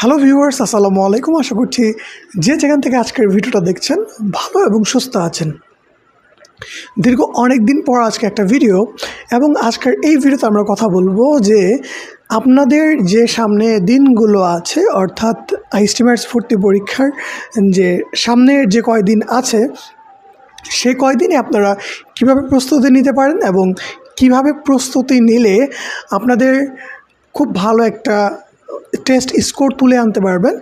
Hello viewers, আসসালামু আলাইকুম। আশা করছি যে যেখান থেকে আজকের ভিডিওটা দেখছেন, ভালো এবং সুস্থ আছেন। দীর্ঘ অনেক দিন পর আজকে একটা ভিডিও, এবং আজকের এই ভিডিওতে আমরা কথা বলব যে আপনাদের যে সামনে দিনগুলো আছে, অর্থাৎ আইস্টিমার্স ভর্তি পরীক্ষার যে সামনের যে কয়দিন আছে, সেই কয়দিনে আপনারা কীভাবে প্রস্তুতি নিতে পারেন এবং কীভাবে প্রস্তুতি নিলে আপনাদের খুব ভালো একটা টেস্ট স্কোর তুলে আনতে পারবেন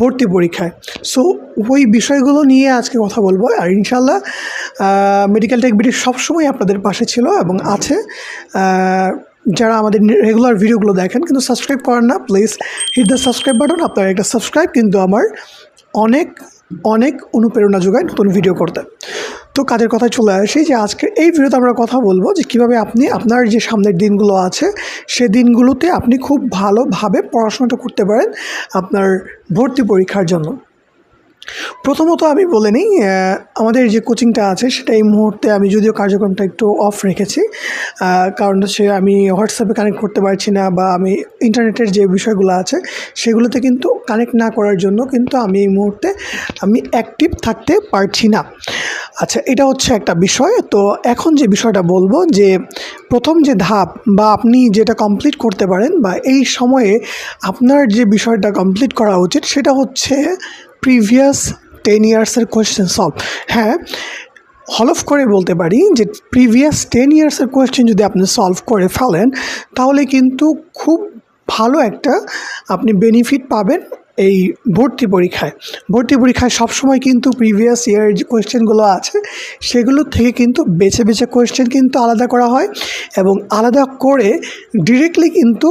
ভর্তি পরীক্ষায়। সো ওই বিষয়গুলো নিয়ে আজকে কথা বলব। আর ইনশাল্লাহ মেডিকেল টেক বিডি সবসময় আপনাদের পাশে ছিল এবং আছে। যারা আমাদের রেগুলার ভিডিওগুলো দেখেন কিন্তু সাবস্ক্রাইব করেন না please hit the subscribe button আপনার একটা সাবস্ক্রাইব কিন্তু আমার অনেক অনেক অনুপ্রেরণা যোগায় নতুন ভিডিও করতে। তো কাজের কথায় চলে আসি যে আজকে এই ভিডিওতে আমরা কথা বলব যে কীভাবে আপনি আপনার যে সামনের দিনগুলো আছে, সে দিনগুলোতে আপনি খুব ভালোভাবে পড়াশোনাটা করতে পারেন আপনার ভর্তি পরীক্ষার জন্য। প্রথমত আমি বলে নিই আমাদের যে কোচিংটা আছে সেটা এই মুহূর্তে আমি যদিও কার্যক্রমটা একটু অফ রেখেছি কারণ হচ্ছে আমি হোয়াটসঅ্যাপে কানেক্ট করতে পারছি না বা আমি ইন্টারনেটের যে বিষয়গুলো আছে সেগুলোতে কিন্তু কানেক্ট না করার জন্য কিন্তু আমি এই মুহূর্তে আমি অ্যাক্টিভ থাকতে পারছি না। আচ্ছা এটা হচ্ছে একটা বিষয়। তো এখন যে বিষয়টা বলব যে, প্রথম যে ধাপ বা আপনি যেটা কমপ্লিট করতে পারেন বা এই সময়ে আপনার যে বিষয়টা কমপ্লিট করা উচিত, সেটা হচ্ছে প্রিভিয়াস টেন ইয়ার্সের কোয়েশ্চেন সলভ হ্যাঁ হলফ করে বলতে পারি যে প্রিভিয়াস টেন ইয়ার্সের কোয়েশ্চেন যদি আপনি সলভ করে ফেলেন, তাহলে কিন্তু খুব ভালো একটা আপনি বেনিফিট পাবেন। এই ভর্তি পরীক্ষায়। ভর্তি পরীক্ষায় সবসময় কিন্তু প্রিভিয়াস ইয়ার যে কোয়েশ্চেনগুলো আছে, সেগুলো থেকে কিন্তু বেছে বেছে কোয়েশ্চেন কিন্তু আলাদা করা হয় এবং আলাদা করে ডিরেক্টলি কিন্তু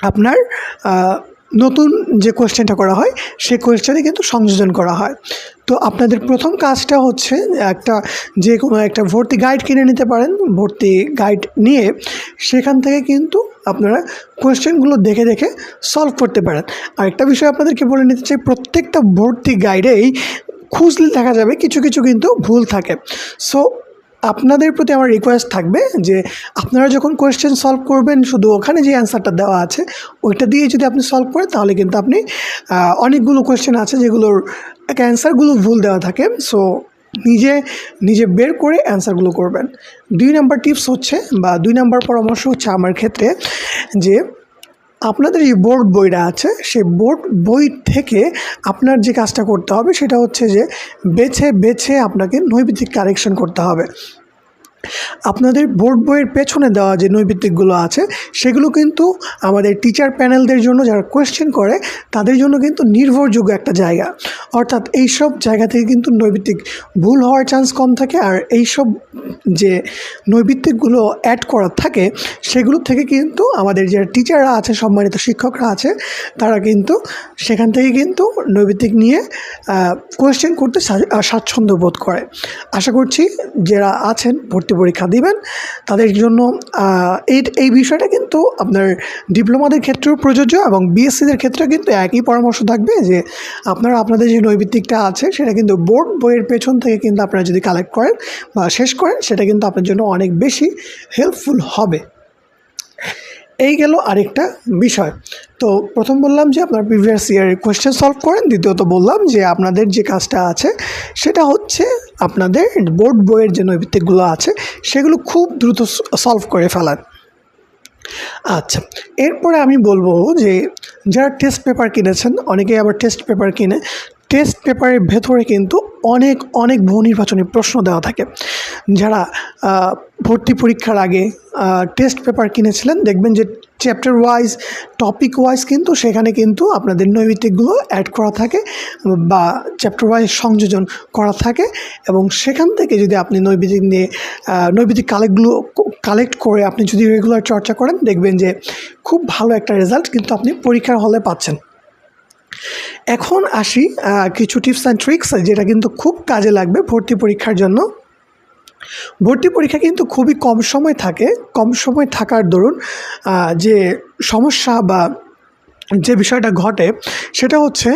আপনার নতুন যে কোয়েশ্চেনটা করা হয় সেই কোয়েশ্চেনে কিন্তু সংযোজন করা হয়। তো আপনাদের প্রথম কাজটা হচ্ছে একটা যে কোনো একটা ভর্তি গাইড কিনে নিতে পারেন। ভর্তি গাইড নিয়ে সেখান থেকে কিন্তু আপনারা কোয়েশ্চেনগুলো দেখে দেখে সলভ করতে পারেন। আরেকটা বিষয় আপনাদেরকে বলে নিতে চাই, প্রত্যেকটা ভর্তি গাইডেই খুঁজলে দেখা যাবে কিছু কিছু কিন্তু ভুল থাকে। সো আপনাদের প্রতি আমার রিকোয়েস্ট থাকবে যে আপনারা যখন কোয়েশ্চেন সলভ করবেন, শুধু ওখানে যে অ্যান্সারটা দেওয়া আছে, ওইটা দিয়ে যদি আপনি সলভ করেন, তাহলে কিন্তু আপনি অনেকগুলো কোয়েশ্চেন আছে যেগুলোর অ্যান্সারগুলো ভুল দেওয়া থাকে। সো নিজে নিজে বের করে অ্যান্সারগুলো করবেন। দুই নাম্বার টিপস হচ্ছে বা দুই নাম্বার পরামর্শ হচ্ছে আমার ক্ষেত্রে যে আপনাদের যে বোর্ড বইটা আছে, সেই বোর্ড বই থেকে আপনার যে কাজটা করতে হবে সেটা হচ্ছে যে বেছে বেছে আপনাকে নৈবিত্তিক কারেকশন করতে হবে। আপনাদের বোর্ড বইয়ের পেছনে দেওয়া যে নৈবিত্তিকগুলো আছে, সেগুলো কিন্তু আমাদের টিচার প্যানেলদের জন্য যারা কোয়েশ্চেন করে, তাদের জন্য কিন্তু নির্ভরযোগ্য একটা জায়গা। অর্থাৎ এইসব জায়গা থেকে কিন্তু নৈবিত্তিক ভুল হওয়ার চান্স কম থাকে, আর এইসব যে নৈবিত্তিকগুলো অ্যাড করা থাকে, সেগুলো থেকে কিন্তু আমাদের যারা টিচাররা আছে, সম্মানিত শিক্ষকরা আছে, তারা কিন্তু সেখান থেকে কিন্তু নৈবিত্তিক নিয়ে কোয়েশ্চেন করতে স্বাচ্ছন্দ্য বোধ করে। আশা করছি যারা আছেন, ভর্তি পরীক্ষা দিবেন। তাদের জন্য এই এই বিষয়টা কিন্তু আপনার ডিপ্লোমাদের ক্ষেত্রেও প্রযোজ্য এবং বিএসসিদের ক্ষেত্রে কিন্তু একই পরামর্শ থাকবে যে আপনারা, আপনাদের যে নৈবিত্তিকটা আছে, সেটা কিন্তু বোর্ড বইয়ের পেছন থেকে কিন্তু আপনারা যদি কালেক্ট করেন বা শেষ করেন, সেটা কিন্তু আপনার জন্য অনেক বেশি হেল্পফুল হবে। এই গেল আরেকটা বিষয়। তো প্রথম বললাম যে আপনার প্রিভিয়াস ইয়ারের কোয়েশ্চেন সলভ করেন। দ্বিতীয়ত বললাম যে আপনাদের যে কাজটা আছে, সেটা হচ্ছে আপনাদের বোর্ড বইয়ের যে নৈবিত্তিকগুলো আছে, সেগুলো খুব দ্রুত সলভ করে ফেলান আচ্ছা এরপরে আমি বলব যে, যারা টেস্ট পেপার কিনেছেন, অনেকেই আবার টেস্ট পেপার কিনে টেস্ট পেপারের ভেতরে কিন্তু অনেক অনেক বহু নির্বাচনী প্রশ্ন দেওয়া থাকে। যারা ভর্তি পরীক্ষার আগে টেস্ট পেপার কিনেছিলেন দেখবেন যে চ্যাপ্টার ওয়াইজ টপিক ওয়াইজ কিন্তু সেখানে কিন্তু আপনাদের নৈবিত্তিকগুলো অ্যাড করা থাকে বা চ্যাপ্টার ওয়াইজ সংযোজন করা থাকে এবং সেখান থেকে যদি আপনি নৈবিত্তিক নিয়ে আহ, নৈবিত্তিক কালেক্টগুলো কালেক্ট করে আপনি যদি রেগুলার চর্চা করেন দেখবেন যে খুব ভালো একটা রেজাল্ট কিন্তু আপনি পরীক্ষার হলে পাচ্ছেন। এখন আসি কিছু টিপস অ্যান্ড ট্রিক্স যেটা কিন্তু খুব কাজে লাগবে ভর্তি পরীক্ষার জন্য। ভর্তি পরীক্ষা কিন্তু খুবই কম সময় থাকে। কম সময় থাকার দরুন যে সমস্যা বা যে বিষয়টা ঘটে, সেটা হচ্ছে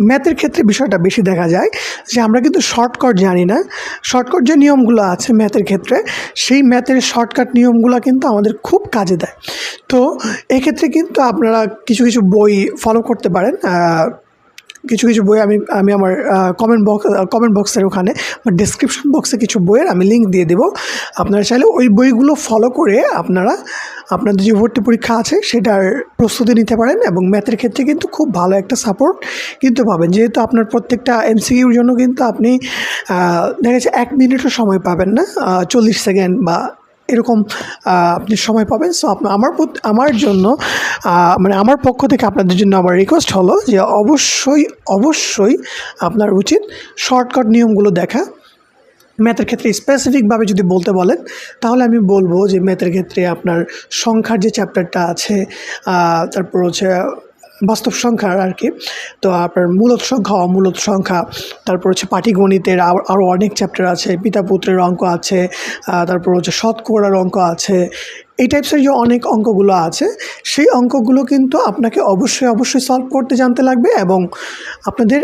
ম্যাথের ক্ষেত্রে বিষয়টা বেশি দেখা যায় যে আমরা কিন্তু শর্টকাট জানি না। শর্টকাট যে নিয়মগুলো আছে ম্যাথের ক্ষেত্রে, সেই ম্যাথের শর্টকাট নিয়মগুলো কিন্তু আমাদের খুব কাজে দেয়। তো এক্ষেত্রে কিন্তু আপনারা কিছু কিছু বই ফলো করতে পারেন কিছু কিছু বই আমি আমি আমার কমেন্ট বক্স কমেন্ট বক্সের ওখানে বা ডিসক্রিপশন বক্সে কিছু বইয়ের আমি লিঙ্ক দিয়ে দেবো। আপনারা চাইলে ওই বইগুলো ফলো করে আপনারা, আপনাদের যে ভর্তি পরীক্ষা আছে সেটার প্রস্তুতি নিতে পারেন এবং ম্যাথের ক্ষেত্রে কিন্তু খুব ভালো একটা সাপোর্ট কিন্তু পাবেন। যেহেতু আপনার প্রত্যেকটা এমসিকিউর জন্য কিন্তু আপনি দেখা যাচ্ছে এক মিনিটও সময় পাবেন না চল্লিশ সেকেন্ড বা এরকম আপনি সময় পাবেন। সো আমার আমার জন্য মানে আমার পক্ষ থেকে আপনাদের জন্য আমার রিকোয়েস্ট হলো যে অবশ্যই অবশ্যই আপনার উচিত শর্টকাট নিয়মগুলো দেখা। ম্যাথের ক্ষেত্রে স্পেসিফিকভাবে যদি বলতে বলেন, তাহলে আমি বলব যে ম্যাথের ক্ষেত্রে আপনার সংখ্যার যে চ্যাপ্টারটা আছে তারপর হচ্ছে বাস্তব সংখ্যা আর কি। তো আপনার মূলত সংখ্যা, অমূলত সংখ্যা, তারপর হচ্ছে পাটিগণিতের আরও আরও অনেক চ্যাপ্টার আছে, পিতা পুত্রের অঙ্ক আছে তারপর হচ্ছে শতকরার অঙ্ক আছে, এই টাইপসের যে অনেক অঙ্কগুলো আছে, সেই অঙ্কগুলো কিন্তু আপনাকে অবশ্যই অবশ্যই সলভ করতে জানতে লাগবে এবং আপনাদের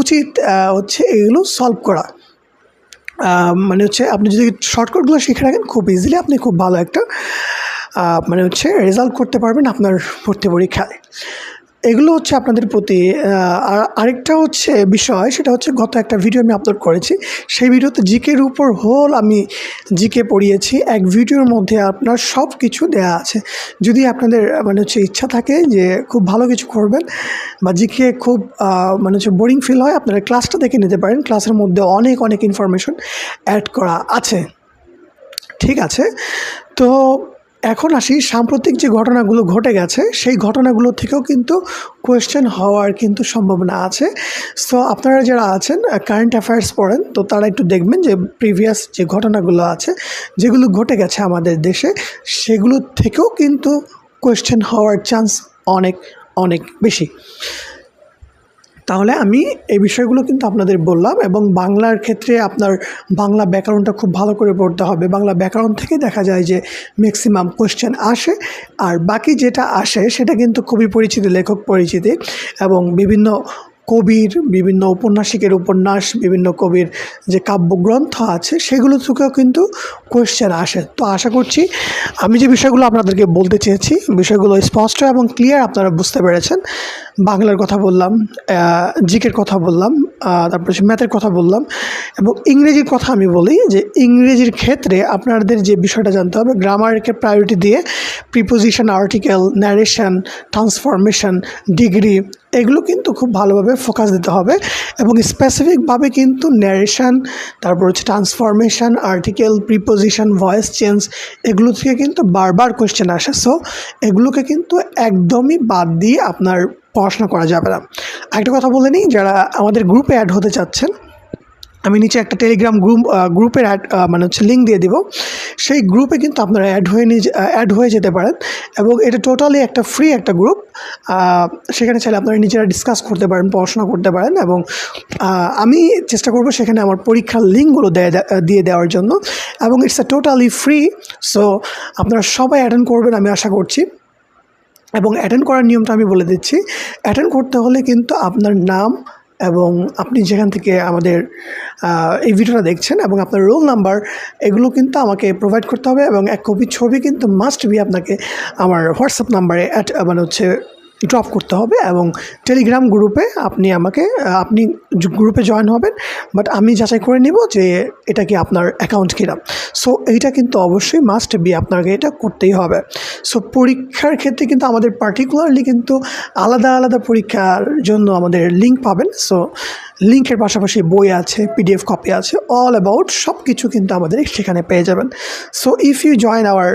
উচিত হচ্ছে এগুলো সলভ করা। মানে হচ্ছে আপনি যদি শর্টকাটগুলো শিখে রাখেন, খুব ইজিলি আপনি খুব ভালো একটা মানে হচ্ছে রেজাল্ট করতে পারবেন আপনার ভর্তি পরীক্ষায়। এগুলো হচ্ছে আপনাদের প্রতি আর আরেকটা হচ্ছে বিষয়, সেটা হচ্ছে গত একটা ভিডিও আমি আপলোড করেছি। সেই ভিডিওতে জিকের উপর হোল আমি জিকে পড়িয়েছি। এক ভিডিওর মধ্যে আপনার সব কিছু দেয়া আছে। যদি আপনাদের মানে হচ্ছে ইচ্ছা থাকে যে খুব ভালো কিছু করবেন বা জিকে খুব মানে হচ্ছে বোরিং ফিল হয়, আপনারা ক্লাসটা দেখে নিতে পারেন। ক্লাসের মধ্যে অনেক অনেক ইনফরমেশন অ্যাড করা আছে। ঠিক আছে? তো এখন আসি সাম্প্রতিক যে ঘটনাগুলো ঘটে গেছে, সেই ঘটনাগুলো থেকেও কিন্তু কোয়েশ্চেন হওয়ার কিন্তু সম্ভাবনা আছে। সো আপনারা যারা আছেন কারেন্ট অ্যাফেয়ার্স পড়েন, তো তারা একটু দেখবেন যে প্রিভিয়াস যে ঘটনাগুলো আছে, যেগুলো ঘটে গেছে আমাদের দেশে, সেগুলো থেকেও কিন্তু কোয়েশ্চেন হওয়ার চান্স অনেক অনেক বেশি। তাহলে আমি এই বিষয়গুলো কিন্তু আপনাদের বললাম এবং বাংলার ক্ষেত্রে আপনার বাংলা ব্যাকরণটা খুব ভালো করে পড়তে হবে। বাংলা ব্যাকরণ থেকে দেখা যায় যে ম্যাক্সিমাম কোশ্চেন আসে আর বাকি যেটা আসে সেটা কিন্তু খুবই পরিচিত, লেখক পরিচিতি এবং বিভিন্ন কবির, বিভিন্ন উপন্যাসিকের উপন্যাস, বিভিন্ন কবির যে কাব্যগ্রন্থ আছে সেগুলো থেকেও কিন্তু কোয়েশ্চেন আসে। তো আশা করছি আমি যে বিষয়গুলো আপনাদেরকে বলতে চেয়েছি, বিষয়গুলো স্পষ্ট এবং ক্লিয়ার আপনারা বুঝতে পেরেছেন। বাংলার কথা বললাম জিকের কথা বললাম তারপর ম্যাথের কথা বললাম এবং ইংরেজির কথা আমি বলি যে ইংরেজির ক্ষেত্রে আপনাদের যে বিষয়টা জানতে হবে গ্রামারকে প্রায়োরিটি দিয়ে preposition article narration transformation degree এগুলো কিন্তু খুব ভালোভাবে ফোকাস দিতে হবে এবং স্পেসিফিকভাবে কিন্তু ন্যারেশন তারপর হচ্ছে transformation article preposition voice change এগুলো থেকে কিন্তু বারবার কোয়েশ্চেন আসে। সো এগুলোকে কিন্তু একদমই বাদ দিয়ে আপনার পড়াশোনা করা যাবে না। একটা কথা বলে নিই, যারা আমাদের গ্রুপে অ্যাড হতে চাচ্ছেন, আমি নিচে একটা টেলিগ্রাম গ্রুপ গ্রুপের অ্যাড মানে হচ্ছে লিঙ্ক দিয়ে দিব। সেই গ্রুপে কিন্তু আপনারা অ্যাড হয়ে নিয়ে অ্যাড হয়ে যেতে পারেন এবং এটা টোটালি একটা ফ্রি একটা গ্রুপ সেখানে চাইলে আপনারা নিজেরা ডিসকাস করতে পারেন, পড়াশোনা করতে পারেন এবং আমি চেষ্টা করব সেখানে আমার পরীক্ষার লিঙ্কগুলো দেয়, দিয়ে দেওয়ার জন্য এবং it's a totally free so আপনারা সবাই অ্যাটেন্ড করবেন আমি আশা করছি। এবং অ্যাটেন্ড করার নিয়মটা আমি বলে দিচ্ছি। অ্যাটেন্ড করতে হলে কিন্তু আপনার নাম এবং আপনি যেখান থেকে আমাদের এই ভিডিওটা দেখছেন এবং আপনার রোল নাম্বার এগুলো কিন্তু আমাকে প্রোভাইড করতে হবে এবং এক কপি ছবি কিন্তু মাস্ট বি আপনাকে আমার হোয়াটসঅ্যাপ নাম্বারে অ্যাট মানে হচ্ছে ড্রপ করতে হবে এবং টেলিগ্রাম গ্রুপে আপনি আমাকে, আপনি গ্রুপে জয়েন হবেন বাট আমি যাচাই করে নিব যে এটা কি আপনার অ্যাকাউন্ট কিনা। সো এইটা কিন্তু অবশ্যই মাস্ট বি আপনাকে এটা করতেই হবে। সো পরীক্ষার ক্ষেত্রে কিন্তু আমাদের পার্টিকুলারলি কিন্তু আলাদা আলাদা পরীক্ষার জন্য আমাদের লিঙ্ক পাবেন। সো লিঙ্কের পাশাপাশি বই আছে পিডিএফ কপি আছে অল অ্যাবাউট সব কিছু কিন্তু আমাদের সেখানে পেয়ে যাবেন। So if you join our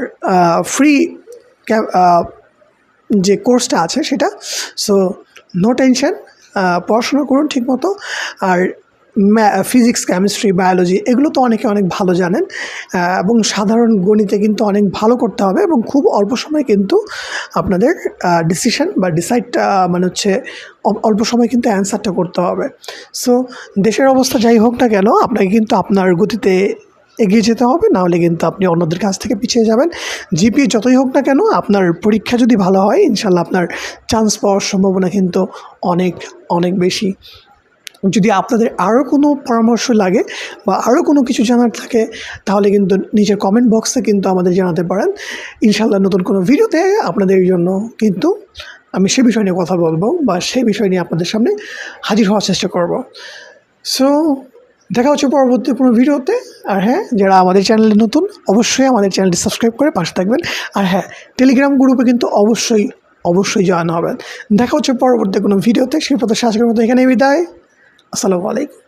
free যে কোর্সটা আছে সেটা। সো নো টেনশন পড়াশোনা করুন ঠিকমতো। আর ফিজিক্স কেমিস্ট্রি বায়োলজি এগুলো তো অনেকে অনেক ভালো জানেন। এবং সাধারণ গণিতে কিন্তু অনেক ভালো করতে হবে এবং খুব অল্প সময় কিন্তু আপনাদের ডিসিশন বা ডিসাইড মানে হচ্ছে অল্প সময় কিন্তু অ্যান্সারটা করতে হবে। সো দেশের অবস্থা যাই হোক না কেন, আপনাকে কিন্তু আপনার গতিতে এগিয়ে যেতে হবে নাহলে কিন্তু আপনি অন্যদের কাছ থেকে পিছিয়ে যাবেন। জিপি যতই হোক না কেন, আপনার পরীক্ষা যদি ভালো হয়, ইনশাল্লাহ আপনার চান্স পাওয়ার সম্ভাবনা কিন্তু অনেক অনেক বেশি। যদি আপনাদের আরও কোনো পরামর্শ লাগে বা আরও কোনো কিছু জানার থাকে, তাহলে কিন্তু নিজের কমেন্ট বক্সে কিন্তু আমাদের জানাতে পারেন। ইনশাল্লাহ নতুন কোনো ভিডিওতে আপনাদের জন্য কিন্তু আমি সে বিষয় নিয়ে কথা বলব বা সেই বিষয় নিয়ে আপনাদের সামনে হাজির হওয়ার চেষ্টা করব। সো দেখা হচ্ছে পরবর্তী কোনো ভিডিওতে। আর হ্যাঁ যারা আমাদের চ্যানেলে নতুন, অবশ্যই আমাদের চ্যানেলটি সাবস্ক্রাইব করে পাশে থাকবেন। আর হ্যাঁ টেলিগ্রাম গ্রুপে কিন্তু অবশ্যই অবশ্যই জয়েন হবেন। দেখা হচ্ছে পরবর্তী কোনো ভিডিওতে। সেই পথে শাসকের মতো এখানে বিদায়। আসসালামু আলাইকুম।